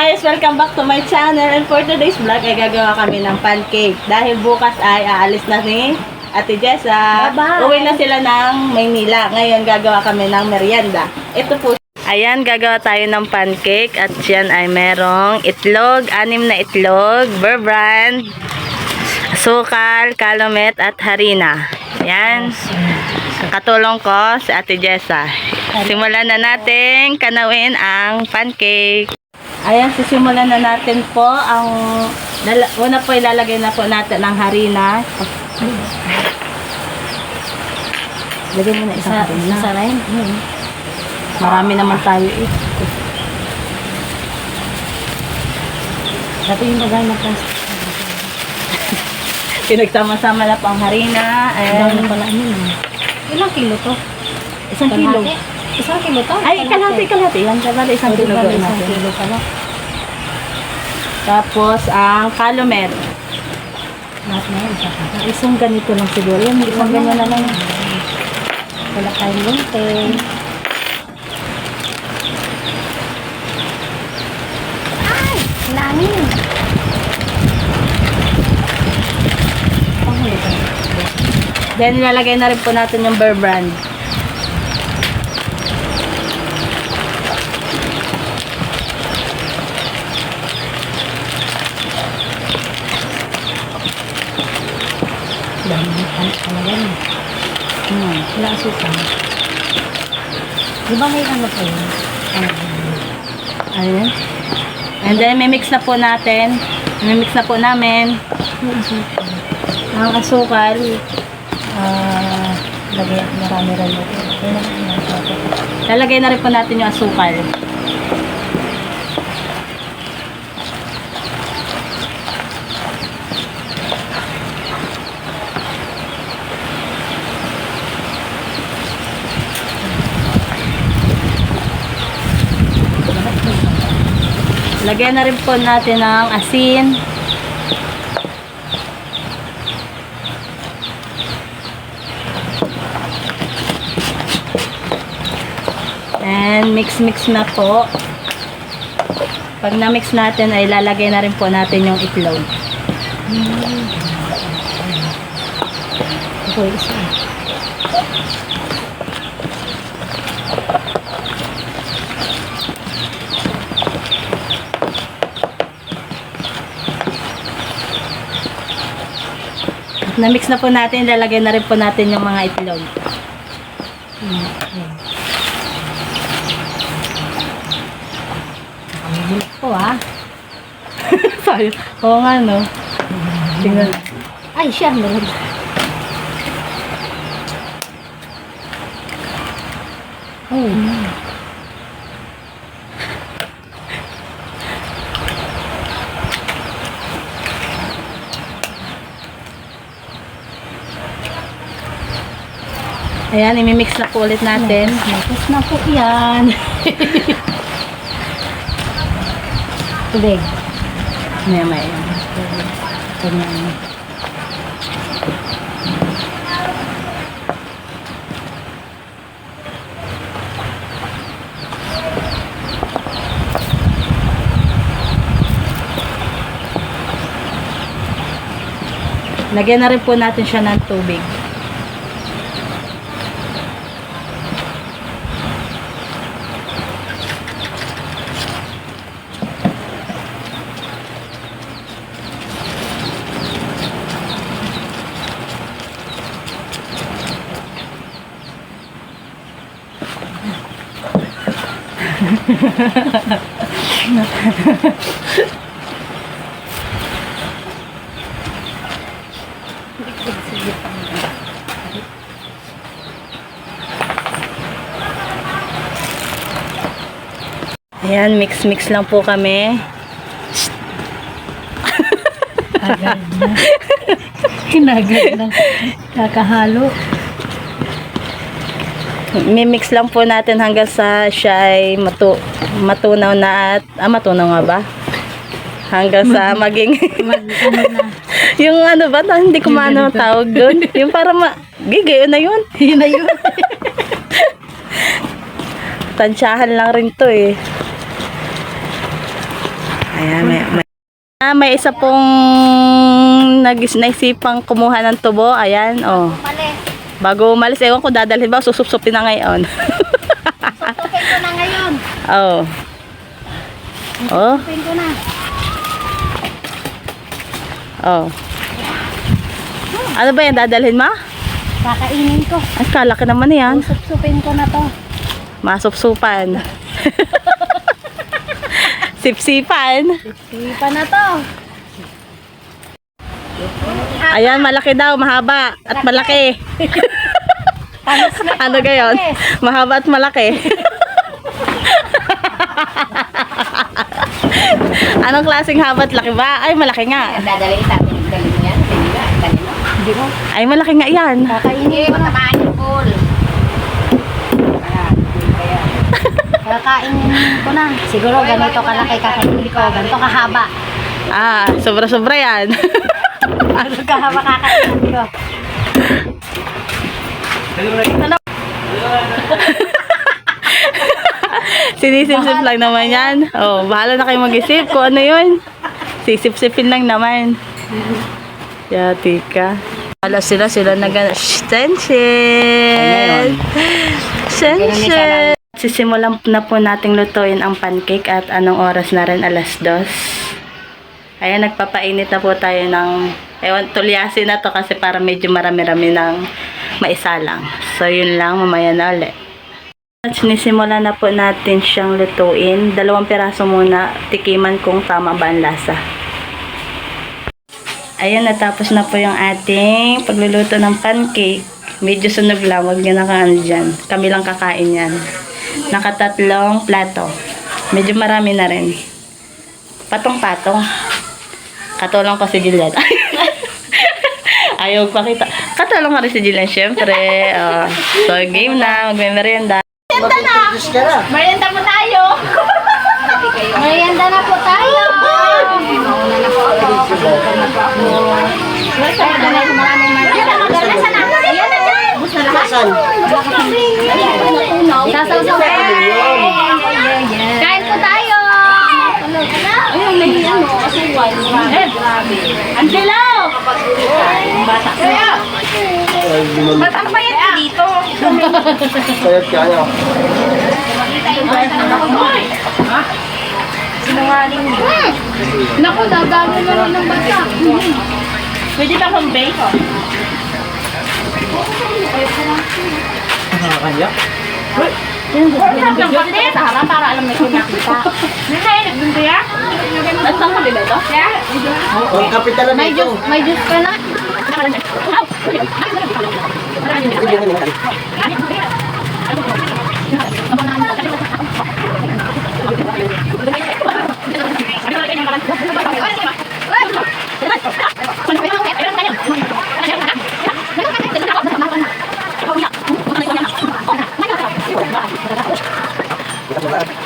guys! Welcome back to my channel and for today's vlog ay gagawa kami ng pancake dahil bukas ay aalis na ni Ate Jessa. Bye-bye! Uwi na sila ng Maynila. Ngayon gagawa kami ng merienda. Ito po. Ayan, gagawa tayo ng pancake at yan ay merong itlog, anim na itlog, beurre brand, sukal, kalumet at harina. Yan. Katulong ko si Ate Jessa. Simulan na natin kanawin ang pancake. Ayan, sisimulan na natin po ang una po ilalagay na po natin ang harina. Lagyan mo na isang Isa, harina. isa rin. Marami naman tayo eh. Dati yung bagay na plastic. Pinagsama-sama na po ang harina. Dahil And, pala yun. ah. Ilang kilo to? isang kilo. Kalahati? Isang kilo to? Ay, kalahati, kalahati. Yan, kalahati. Isang kilo Isang natin. kilo pala. Tapos, ang calumet. Lahat na pa. Isang ganito lang siguro. Yan, isang ganyan na lang. Wala tayong lumpeng. Ay! Langin! Then, nilalagay na rin po natin yung beurre brand. Dami ng ano. Wala asukang. Di ba may ano pa yun? Ano? And then, mimix na po natin. Mimix na po namin. May. Ang asukal. Ah, lagay marami rin ito. Lalagay na rin po natin yung asukal. Lagyan na rin po natin ng asin. And mix-mix na po. Pag na-mix natin ay lalagay na rin po natin yung itlog. Yung isa. At na-mix na po natin, lalagay na rin po natin yung mga itlog. Nakamilit po ah. Sayang. Oo nga, no? Tingnan. Ay, siya meron. Oh. Ayan, imimix na po ulit natin. Tapos na po yan. Tubig. May may. Ganyan. Lagyan na rin po natin siya ng tubig. Ayan, mix-mix lang po kami. Agad na. Kinagad na. Kakahalo. Mimix lang po natin hanggang sa siya ay matu matunaw na at, ah, matunaw nga ba? Hanggang sa maging, Mag, ano na. yung ano ba, na- hindi ko maano tawag doon. Yung para ma, gigayo na yun. Yun na yun. Tansyahan lang rin to eh. Ayan, may, may, ah, may isa pong nag naisipang kumuha ng tubo. Ayan, oh. Mali. Bago umalis, ewan ko dadalhin ba, susupsupin na ngayon. Tutupin ko na ngayon. oh. Oh, Tutupin ko na. oh. Ano ba yan, dadalhin ma? Kakainin ko. Ay, kalaki naman yan. Susupsupin ko na to. Masupsupan. Sipsipan. Sipa na to. Ayan, malaki daw, mahaba at malaki. ano gayon? Mahaba at malaki. Anong klaseng haba at laki ba? Ay, malaki nga. Dadalhin natin. Dalhin yan. Hindi ba? Dalhin mo. Hindi mo. Ay, malaki nga yan. Kakainin ko na. Kakain yung pool. Kakainin ko na. Siguro ganito kalaki kakainin ko. Ganito kahaba. Ah, sobra-sobra yan. Ano kahaba kakainin ko? Sinisip-sip lang naman yan. Oh, bahala na kayo mag-isip kung ano yun. Sisip-sipin lang naman. Yati ka. Wala sila, sila nag Extension! Extension! Sisimulan na po nating lutuin ang pancake at anong oras na rin, alas dos. Ayan, nagpapainit na po tayo ng, ewan, tulyasin na to kasi para medyo marami-rami ng maisalang. So, yun lang, mamaya na ulit. At sinisimulan na po natin siyang lutuin. Dalawang piraso muna, tikiman kung tama ba ang lasa. Ayan, natapos na po yung ating pagluluto ng pancake. Medyo sunog lang, huwag nyo nakaan dyan. Kami lang kakain yan. Nakatatlong plato. Medyo marami na rin. Patong-patong. Katulong ko si Juliet. Ayaw pakita. Katulong ko rin si Juliet, syempre. Oh. so, game na. Magme-merienda. Merienda po tayo. Merienda na po tayo. Mauna na po ako. Pagluto na po ako. Kaya na lang maraming merienda. Nasaan na? Ayan na dyan. Bus na lahat. Sasaw-saw. Kain po tayo. Ayun, may ano, asuwan. Grabe. Angelo! Bata. Ba't ang payat ka dito? Sayat kaya. Sinungaling mo. Naku, dadami na rin ng bata. Pwede ba kong bake? Kaya? Sa harap para alam na kung nakita. Nakainag dun kaya? At saan ka dito? Ang kapitalan May nito. juice, may juice ka na?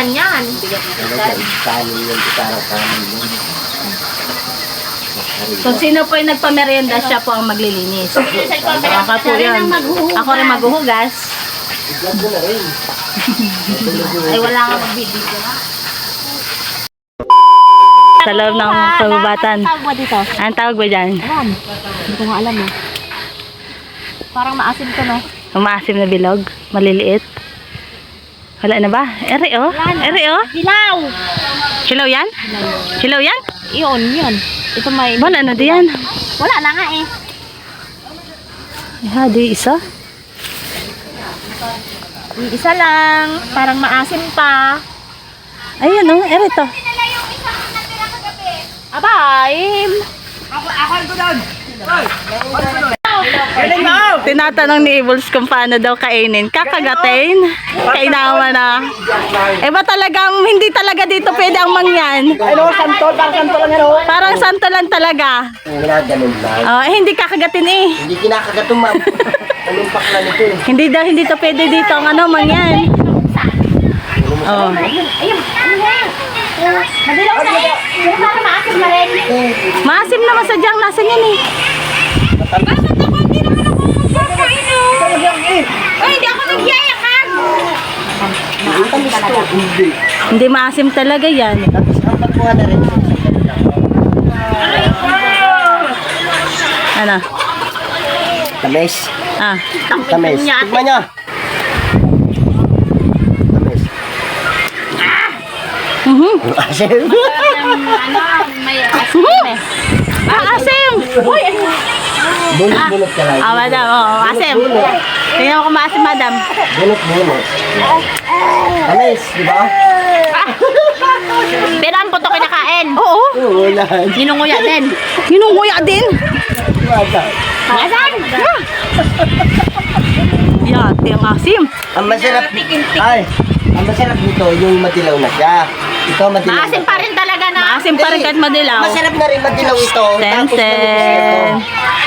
Saan yan? So, sino po yung nagpamerienda, siya po ang maglilinis. Ako po yan. Ako rin maghuhugas. Ay, wala nga magbibigyo. Sa loob ng kagubatan. Tawag mo dito. Anong tawag ba dyan? Alam. Hindi ko nga alam eh. Parang maasim to, no? Umaasim na bilog? Maliliit? Wala na ba? Ere oh. Ere oh. Dilaw! Hilaw yan? Hilaw yan? Iyon, yun. Ito may... Wala na diyan. Wala na nga eh. Ha, di isa. Yung Isa lang. Parang maasim pa. Ayun oh. Ere to. Abay! Tinatanong ni Ibols kung paano daw kainin. Kakagatin? Kainawa na. Eh ba talagang hindi talaga dito pwede ang mangyan? Ano, santol, parang santol lang yan, oh. Parang santo lang talaga. Ginaganon lang. Oh, eh, hindi kakagatin eh. Hindi kinakagatong, ma'am. Talumpak na nito, eh. Hindi daw hindi to pwede dito ang ano mangyan. Oh. Ayun, ayun. Ano yan? Madilaw na eh. Maasim na rin. Maasim naman sadyang nasa niyan eh. Bakit ako hindi naman ako magkakain Ay, hindi ako nagyayakan. To. Hindi. Hindi maasim talaga yan. Tapos ang na rin. Ano? Tamis. Ah. Tamis. Tignan niya. Tamis. Mhm. Asin. Ano, may asim eh. Ah, asim! Uy! Bunot-bunot ka lang. Ah, madam. Oh, asim. Tingnan mo kung maasim, madam. Bunot-bunot. Tamis, di ba? Pero ang puto kinakain. Oo. Oo, wala. Ninunguya din. Hinunguya din. Wala. Asan? Yate ang asim. Ang masarap, ay, ang masarap nito, yung madilaw na siya. Ito madilaw Maasim pa rin talaga na. Maasim pa rin kahit madilaw. Masarap na rin madilaw ito. Tapos Ten, ten.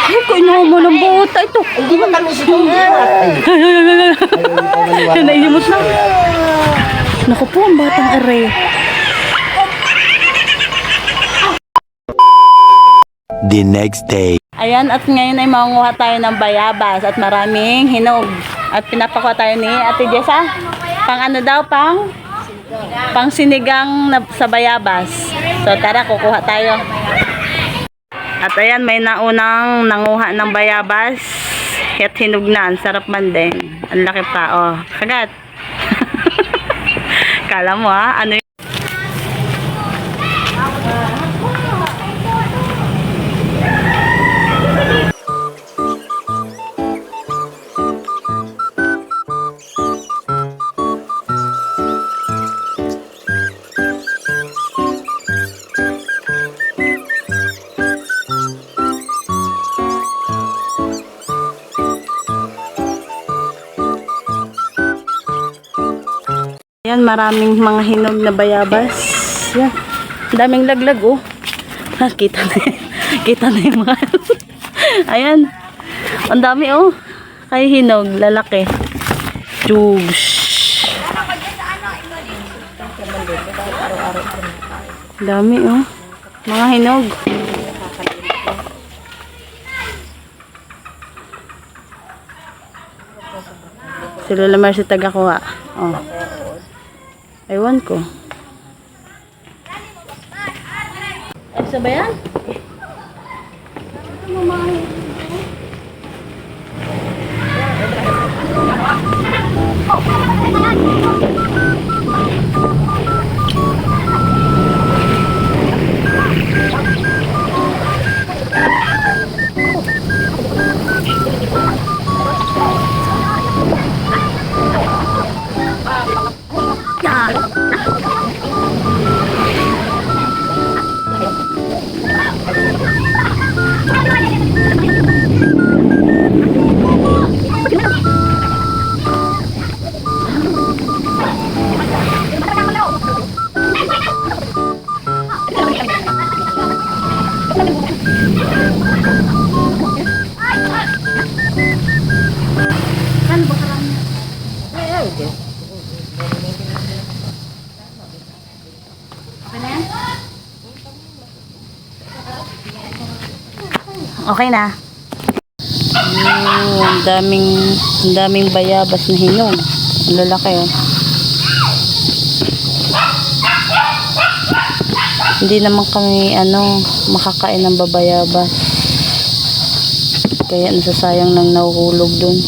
Ay, kailangan mo ng buta ito. Hindi mo tamis ito. Ay, Ay, ay, ay, ay. ayaw, ayaw, Naihimot na. Naku po, ang batang are. the next day. Ayan, at ngayon ay mangunguha tayo ng bayabas at maraming hinog. At pinapakuha tayo ni Ate Jessa. Pang ano daw, pang? Pang sinigang na, sa bayabas. So tara, kukuha tayo. At ayan, may naunang nanguha ng bayabas. At hinog na, ang sarap man din. Ang laki pa, oh. Kagat. Kala mo ha, ano maraming mga hinog na bayabas. Yan. Daming laglag, oh. Ha, kita na. Kita na yung mga... Ayan. Ang dami, oh. Kay hinog, lalaki. Jugs. Dami, oh. Mga hinog. Si Lola Marcy taga-kuha. Oh. Ewan ko. Ay, sa ba yan? Oh, Okay na. Oh, ang daming, ang daming bayabas na hinog. Ang lalaki oh. Hindi naman kami ano, makakain ng babayabas. Kaya nasasayang nang nahuhulog dun.